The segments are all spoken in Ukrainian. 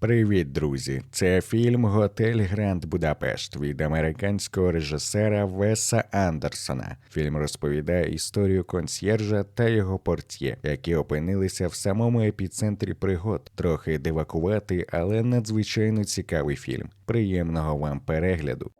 Привіт, друзі! Це фільм Готель Гранд Будапешт від американського режисера Веса Андерсона. Фільм розповідає історію консьєржа та його портьє, які опинилися в самому епіцентрі пригод. Трохи дивакувати, але надзвичайно цікавий фільм. Приємного вам перегляду.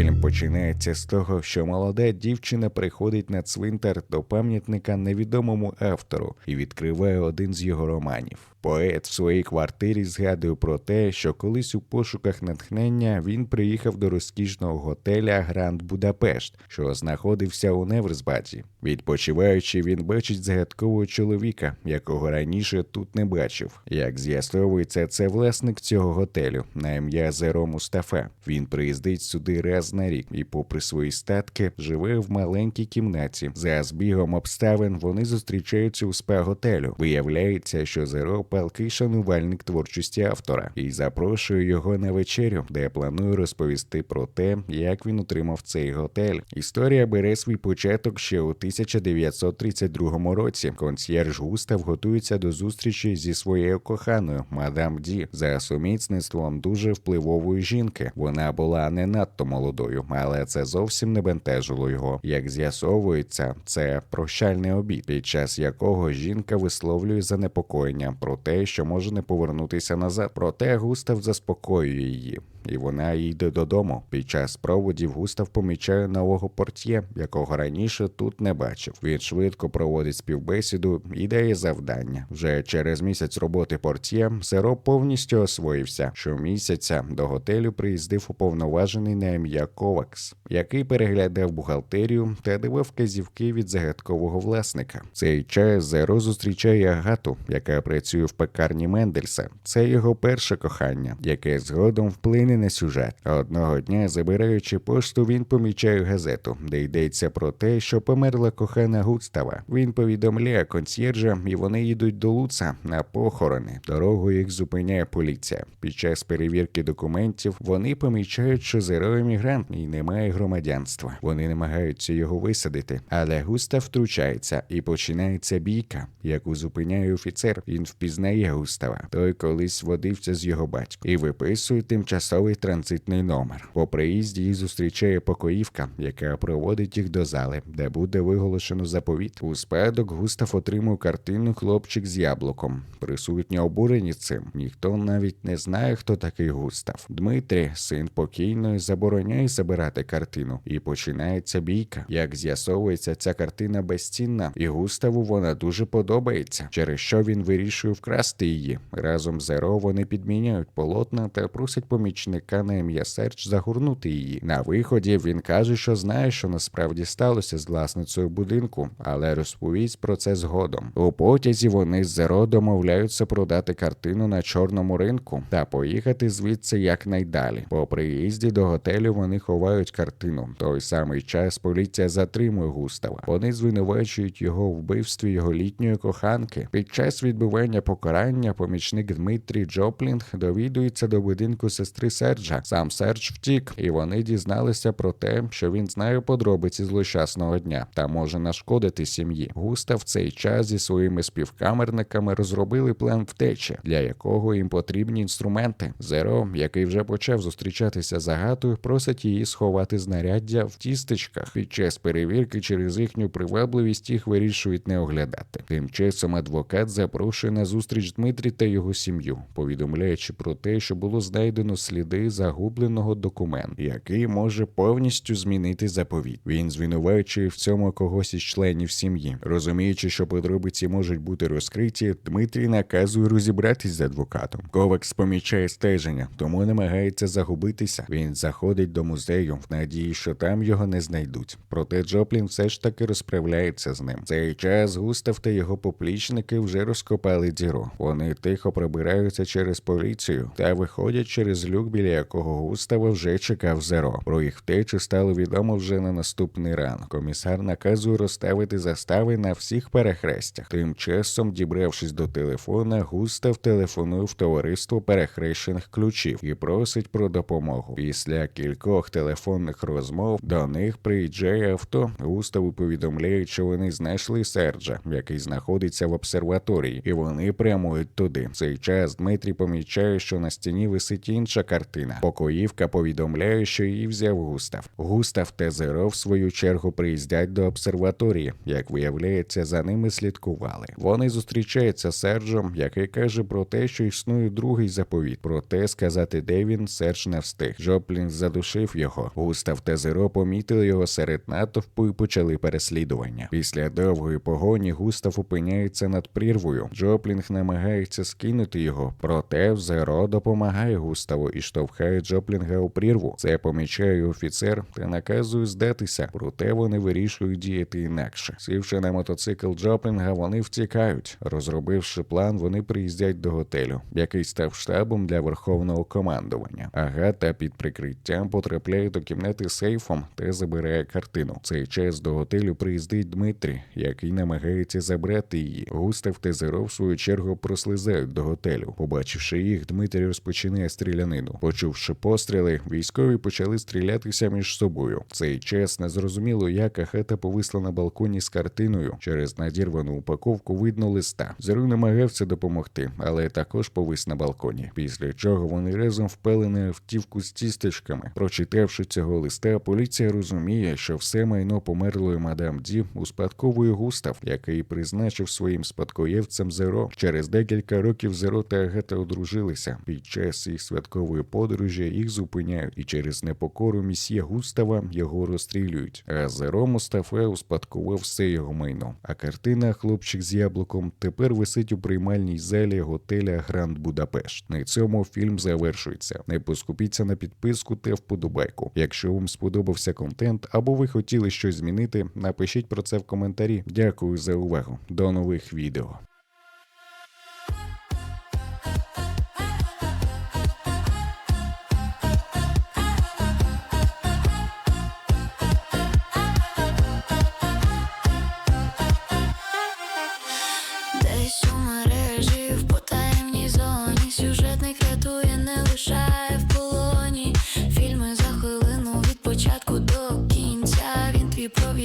Фільм починається з того, що молода дівчина приходить на цвинтар до пам'ятника невідомому автору і відкриває один з його романів. Поет в своїй квартирі згадує про те, що колись у пошуках натхнення він приїхав до розкішного готеля Гранд Будапешт, що знаходився у Неверсбаді. Відпочиваючи, він бачить загадкового чоловіка, якого раніше тут не бачив. Як з'ясовується, це власник цього готелю на ім'я Зеро Мустафа. Він приїздить сюди раз на рік і, попри свої статки, живе в маленькій кімнаті. За збігом обставин вони зустрічаються у спа готелю. Виявляється, що Зеро палкий шанувальник творчості автора і запрошує його на вечерю, де планує розповісти про те, як він отримав цей готель. Історія бере свій початок ще у 1932 році. Консьєрж Густав готується до зустрічі зі своєю коханою, мадам Ді, за сумісництвом дуже впливової жінки. Вона була не надто молодою, але це зовсім не бентежило його. Як з'ясовується, це прощальний обід, під час якого жінка висловлює занепокоєння про те, що може не повернутися назад. Проте Густав заспокоює її. І вона йде додому. Під час проводів Густав помічає нового портьє, якого раніше тут не бачив. Він швидко проводить співбесіду і дає завдання. Вже через місяць роботи портьє Серо повністю освоївся. Щомісяця до готелю приїздив уповноважений на ім'я Ковакс, який переглядав бухгалтерію та давав вказівки від загадкового власника. Цей час Зеро зустрічає Агату, яка працює в пекарні Мендельса. Це його перше кохання, яке згодом вплине на сюжет. Одного дня, забираючи пошту, він помічає газету, де йдеться про те, що померла кохана Густава. Він повідомляє консьєржа, і вони їдуть до Луца на похорони. Дорогу їх зупиняє поліція. Під час перевірки документів вони помічають, що Зеро емігрант і не має громадянства. Вони намагаються його висадити, але Густав втручається і починається бійка, яку зупиняє офіцер. Він впізнає Густава. Той колись водився з його батьком і виписує тимчасовий транзитний номер. По приїзді їх зустрічає покоївка, яка проводить їх до зали, де буде виголошено заповіт. У спадок Густав отримує картину Хлопчик з яблуком. Присутні обурені цим. Ніхто навіть не знає, хто такий Густав. Дмитрій, син покійної, забороняє забирати картину, і починається бійка. Як з'ясовується, ця картина безцінна, і Густаву вона дуже подобається, через що він вирішує вкрасти її. Разом з Зеро вони підміняють полотна та просять помічника на ім'я Серч загорнути її. На виході він каже, що знає, що насправді сталося з власницею будинку, але розповість про це згодом. У потязі вони з Зеро домовляються продати картину на чорному ринку та поїхати звідси якнайдалі. По приїзді до готелю вони ховають картину. В той самий час поліція затримує Густава. Вони звинувачують його у вбивстві його літньої коханки. Під час відбування покарання помічник Дмитрій Джоплінг довідується до будинку сестри Серджа. Сам Сердж втік, і вони дізналися про те, що він знає подробиці злощасного дня та може нашкодити сім'ї. Густав в цей час зі своїми співкамерниками розробили план втечі, для якого їм потрібні інструменти. Зеро, який вже почав зустрічатися з Агатою, просить її сховати знаряддя в тістечках. Під час перевірки через їхню привабливість їх вирішують не оглядати. Тим часом адвокат запрошує на зустріч Дмитрі та його сім'ю, повідомляючи про те, що було знайдено сліди загубленого документу, який може повністю змінити заповіт. Він звинувачує в цьому когось із членів сім'ї, розуміючи, що подробиці можуть бути розкриті. Дмитрій наказує розібратись з адвокатом. Ковакс помічає стеження, тому намагається загубитися. Він заходить до музею в надії, що там його не знайдуть. Проте Джоплін все ж таки розправляється з ним. Цей час Густав та його поплічники вже розкопали діру. Вони тихо пробираються через поліцію та виходять через люк, біля якого Густава вже чекав зеро. Про їх втечу стало відомо вже на наступний ранок. Комісар наказує розставити застави на всіх перехрестях. Тим часом, дібравшись до телефона, Густав телефонує в товариство перехрещених ключів і просить про допомогу. Після кількох кількох телефонних розмов до них приїжджає авто. Густаву повідомляють, що вони знайшли Серджа, який знаходиться в обсерваторії, і вони прямують туди. В цей час Дмитрій помічає, що на стіні висить інша картина. Покоївка повідомляє, що її взяв Густав. Густав та Зеро в свою чергу приїздять до обсерваторії. Як виявляється, за ними слідкували. Вони зустрічаються з Серджем, який каже про те, що існує другий заповіт. Проте сказати, де він Серж не встиг. Джоплін задушив його. Густав та Зеро помітили його серед натовпу і почали переслідування. Після довгої погоні Густав опиняється над прірвою. Джоплінг намагається скинути його, проте Зеро допомагає Густаву і штовхає Джоплінга у прірву. Це помічає офіцер та наказує здатися. Проте вони вирішують діяти інакше. Сівши на мотоцикл Джоплінга, вони втікають. Розробивши план, вони приїздять до готелю, який став штабом для верховного командування. Агата під прикриттям потрапляє до кімнати сейфом та забирає картину. Цей час до готелю приїздить Дмитрій, який намагається забрати її. Густав та Зеро, в свою чергу, прослизають до готелю. Побачивши їх, Дмитрій розпочинає стрілянину. Почувши постріли, військові почали стрілятися між собою. Цей час незрозуміло, як Агата повисла на балконі з картиною. Через надірвану упаковку видно листа. Зеру намагався допомогти, але також повис на балконі. Після чого вони разом впали на автівку з тістечками. Прочитавши цього листа, поліція розуміє, що все майно померлої мадам Ді успадковує Густав, який призначив своїм спадкоєвцем Зеро. Через декілька років Зеро та Агата одружилися. Під час їх святкової подорожі їх зупиняють, і через непокору місьє Густава його розстрілюють. А Зеро Мустафа успадкував все його майно. А картина Хлопчик з яблуком тепер висить у приймальній залі готеля Гранд Будапешт. На цьому фільм завершується. Не поскупіться на підписку та вподобайку. Якщо вам сподобався контент або ви хотіли щось змінити, напишіть про це в коментарі. Дякую за увагу. До нових відео.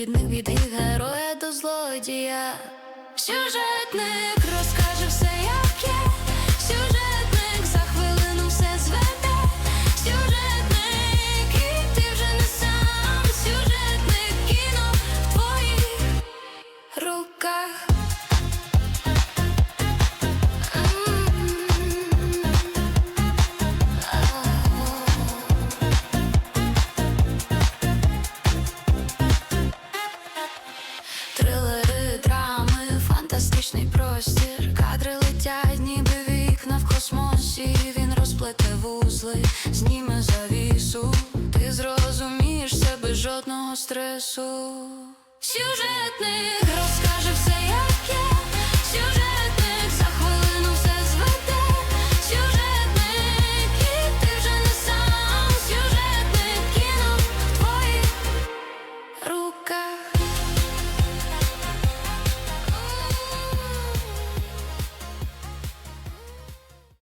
Провідник від героя до злодія. Сюжетник космосі. Він розплете вузли, зніме завісу. Ти зрозумієш це без жодного стресу. Сюжетник розкаже все, як є.